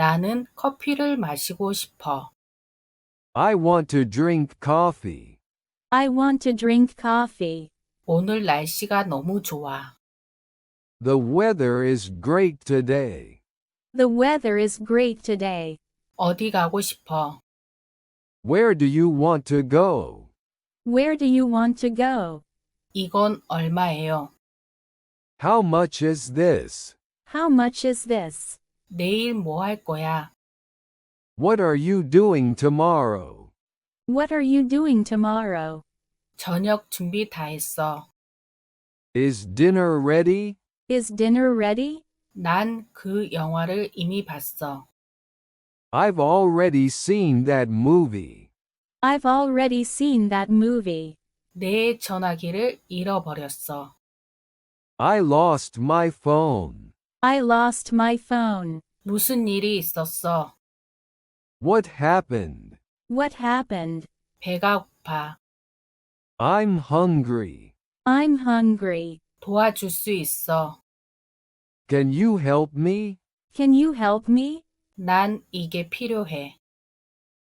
나는 커피를 마시고 싶어. I want to drink coffee. I want to drink coffee. 오늘 날씨가 너무 좋아. The weather is great today. The weather is great today. 어디 가고 싶어? Where do you want to go? Where do you want to go? 이건 얼마예요? How much is this? How much is this? 내일 뭐 할 거야? What are you doing tomorrow? What are you doing tomorrow? 저녁 준비 다 했어. Is dinner ready? Is dinner ready? 난 그 영화를 이미 봤어. I've already seen that movie. I've already seen that movie. 내 전화기를 잃어버렸어. I lost my phone. I lost my phone. 무슨 일이 있었어? What happened? What happened? 배가 고파. I'm hungry. I'm hungry. 도와줄 수 있어. Can you help me? Can you help me? 난 이게 필요해.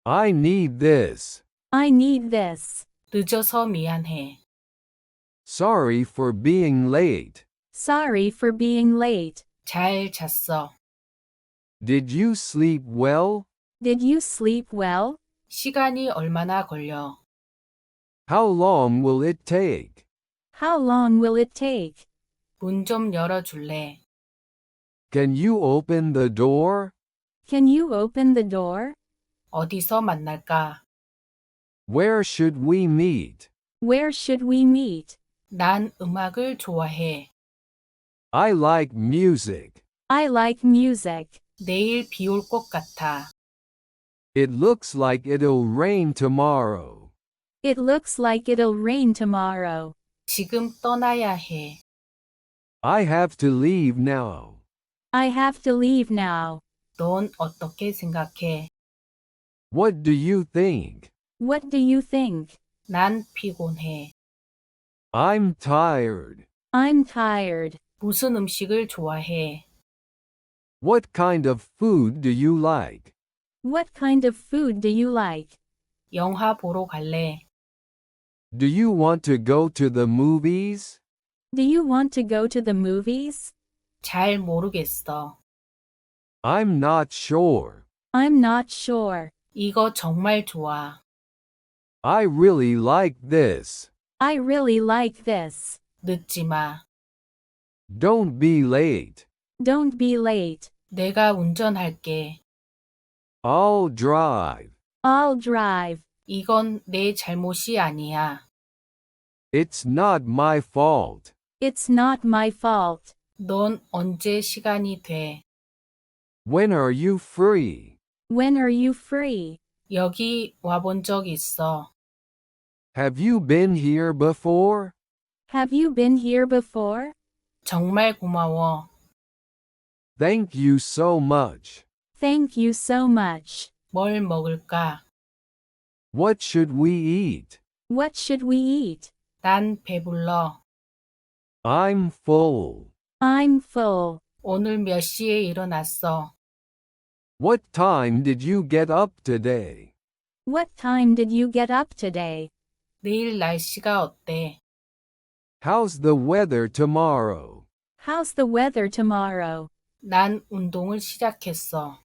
I need this. I need this. 늦어서 미안해. Sorry for being late. Sorry for being late. 잘 잤어. Did you sleep well? Did you sleep well? 시간이 얼마나 걸려? How long will it take? How long will it take? 문 좀 열어줄래? Can you open the door? Can you open the door? 어디서 만날까? Where should we meet? Where should we meet? 난 음악을 좋아해. I like music. I like music. 내일 비 올 것 같아. It looks like it'll rain tomorrow. It looks like it'll rain tomorrow. 지금 떠나야 해. I have to leave now. I have to leave now. 넌 어떻게 생각해? What do you think? What do you think? 난 피곤해. I'm tired. I'm tired. 무슨 음식을 좋아해? What kind of food do you like? What kind of food do you like? 영화 보러 갈래? Do you want to go to the movies? Do you want to go to the movies? 잘 모르겠어. I'm not sure. I'm not sure. 이거 정말 좋아. I really like this. I really like this. 늦지 마. Don't be late. Don't be late. 내가 운전할게. I'll drive. I'll drive. 이건 내 잘못이 아니야. It's not my fault. It's not my fault. 넌 언제 시간이 돼? When are you free? When are you free? 여기 와본 적 있어. Have you been here before? Have you been here before? 정말 고마워. Thank you so much. Thank you so much. 뭘 먹을까? What should we eat? What should we eat? 난 배불러. I'm full. I'm full. 오늘 몇 시에 일어났어? What time did you get up today? What time did you get up today? 내일 날씨가 어때? How's the weather tomorrow? How's the weather tomorrow? 난 운동을 시작했어.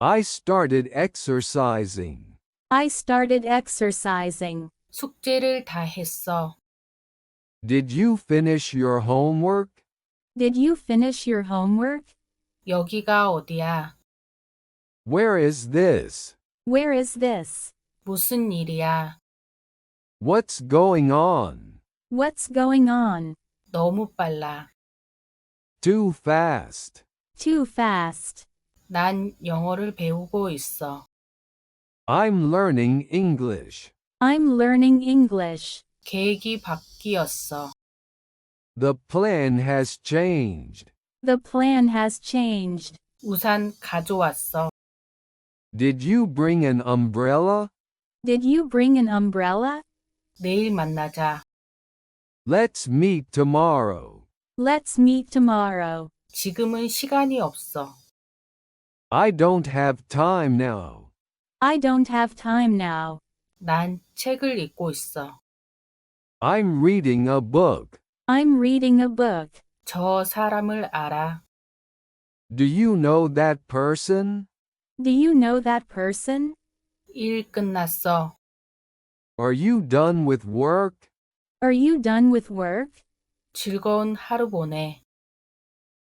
I started exercising. I started exercising. 숙제를 다 했어. Did you finish your homework? Did you finish your homework? 여기가 어디야? Where is this? Where is this? 무슨 일이야? What's going on? What's going on? 너무 빨라. Too fast. Too fast. 난 영어를 배우고 있어. I'm learning English. I'm learning English. 계획이 바뀌었어. The plan has changed. The plan has changed. 우산 가져왔어. Did you bring an umbrella? Did you bring an umbrella? 내일 만나자. Let's meet tomorrow. Let's meet tomorrow. 지금은 시간이 없어. I don't have time now. I don't have time now. 난 책을 읽고 있어. I'm reading a book. I'm reading a book. 저 사람을 알아. Do you know that person? Do you know that person? 일 끝났어. Are you done with work? Are you done with work? 즐거운 하루 보내.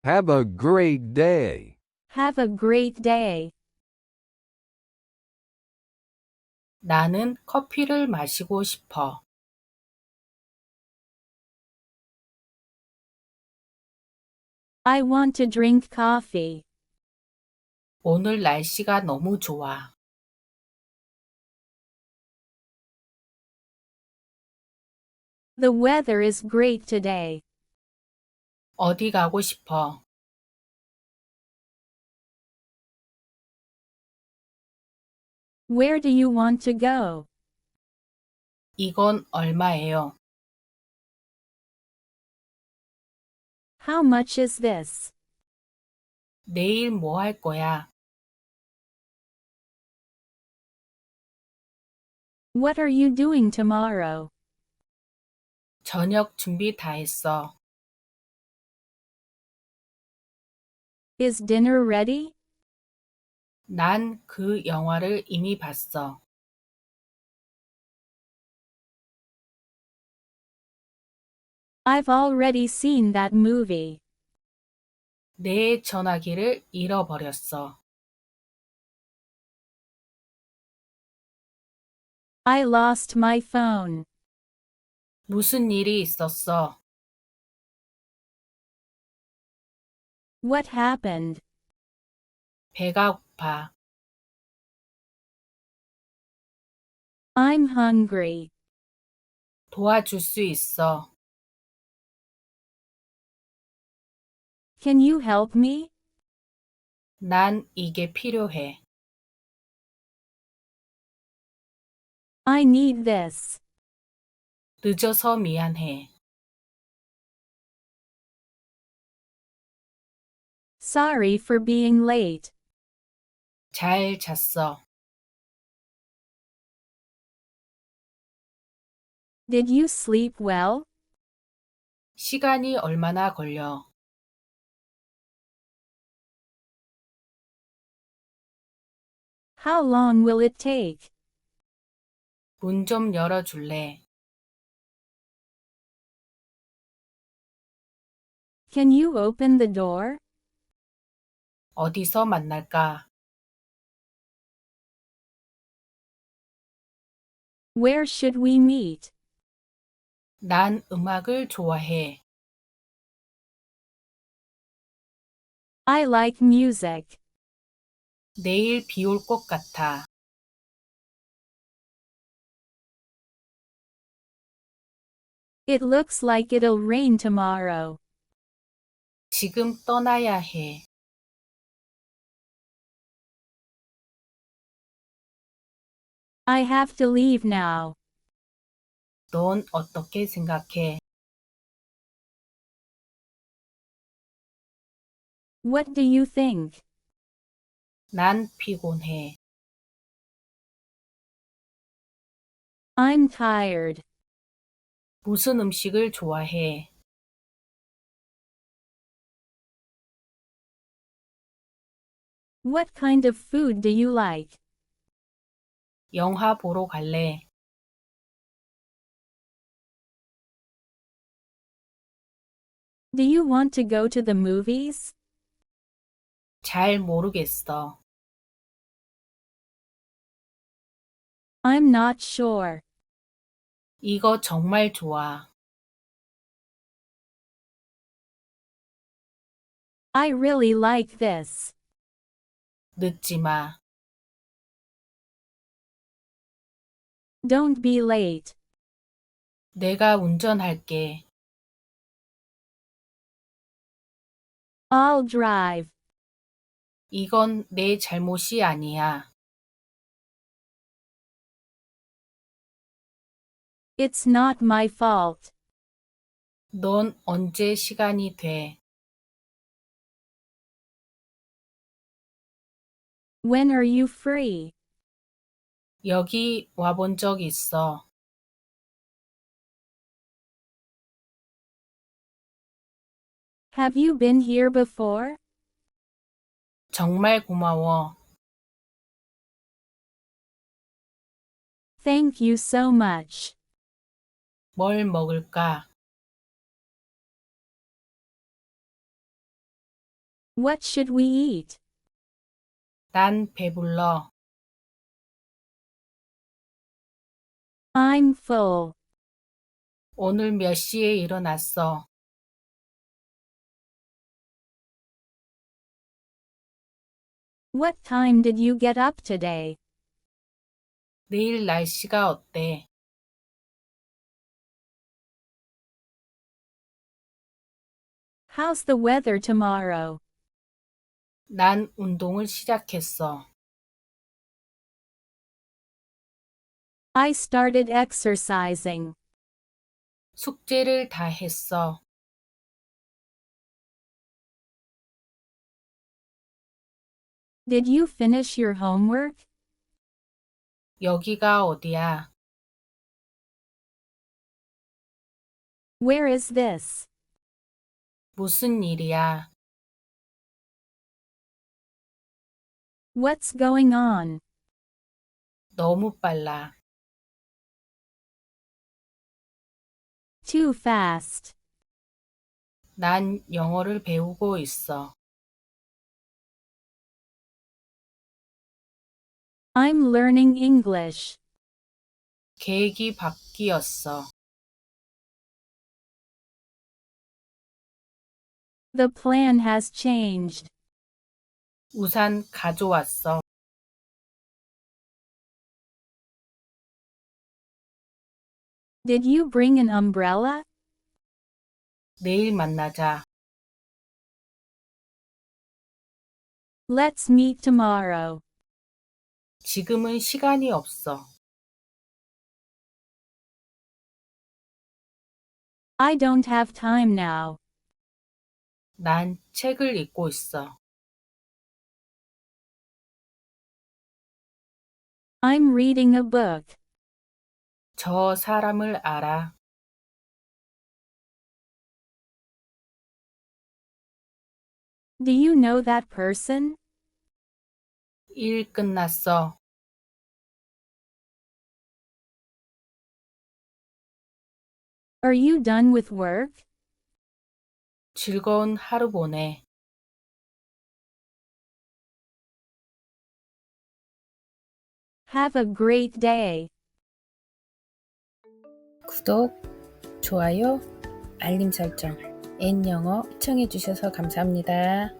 Have a great day. Have a great day. 나는 커피를 마시고 싶어. I want to drink coffee. 오늘 날씨가 너무 좋아. The weather is great today. 어디 가고 싶어? Where do you want to go? 이건 얼마예요? How much is this? 내일 뭐 할 거야? What are you doing tomorrow? 저녁 준비 다 했어. Is dinner ready? 난 그 영화를 이미 봤어. I've already seen that movie. 내 전화기를 잃어버렸어. I lost my phone. 무슨 일이 있었어? What happened? 배가 고파. I'm hungry. 도와줄 수 있어. Can you help me? 난 이게 필요해. I need this. 늦어서 미안해. Sorry for being late. 잘 잤어. Did you sleep well? 시간이 얼마나 걸려? How long will it take? 문 좀 열어줄래? Can you open the door? 어디서 만날까? Where should we meet? 난 음악을 좋아해. I like music. 내일 비 올 것 같아. It looks like it'll rain tomorrow. 지금 떠나야 해. I have to leave now. 넌 어떻게 생각해? What do you think? 난 피곤해. I'm tired. 무슨 음식을 좋아해? What kind of food do you like? 영화 보러 갈래? Do you want to go to the movies? 잘 모르겠어. I'm not sure. 이거 정말 좋아. I really like this. 늦지 마. Don't be late. 내가 운전할게. I'll drive. 이건 내 잘못이 아니야. It's not my fault. 넌 언제 시간이 돼? When are you free? 여기 와본 적 있어. Have you been here before? 정말 고마워. Thank you so much. 뭘 먹을까? What should we eat? 난 배불러. I'm full. 오늘 몇 시에 일어났어? What time did you get up today? 내일 날씨가 어때? How's the weather tomorrow? 난 운동을 시작했어. I started exercising. 숙제를 다 했어. Did you finish your homework? 여기가 어디야? Where is this? 무슨 일이야? What's going on? 너무 빨라. Too fast. 난 영어를 배우고 있어. I'm learning English. 계획이 바뀌었어. The plan has changed. 우산 가져왔어. Did you bring an umbrella? 내일 만나자. Let's meet tomorrow. 지금은 시간이 없어. I don't have time now. 난 책을 읽고 있어. I'm reading a book. 저 사람을 알아. Do you know that person? 일 끝났어. Are you done with work? 즐거운 하루 보내. Have a great day. 구독, 좋아요, 알림 설정, 앤영어 시청해주셔서 감사합니다.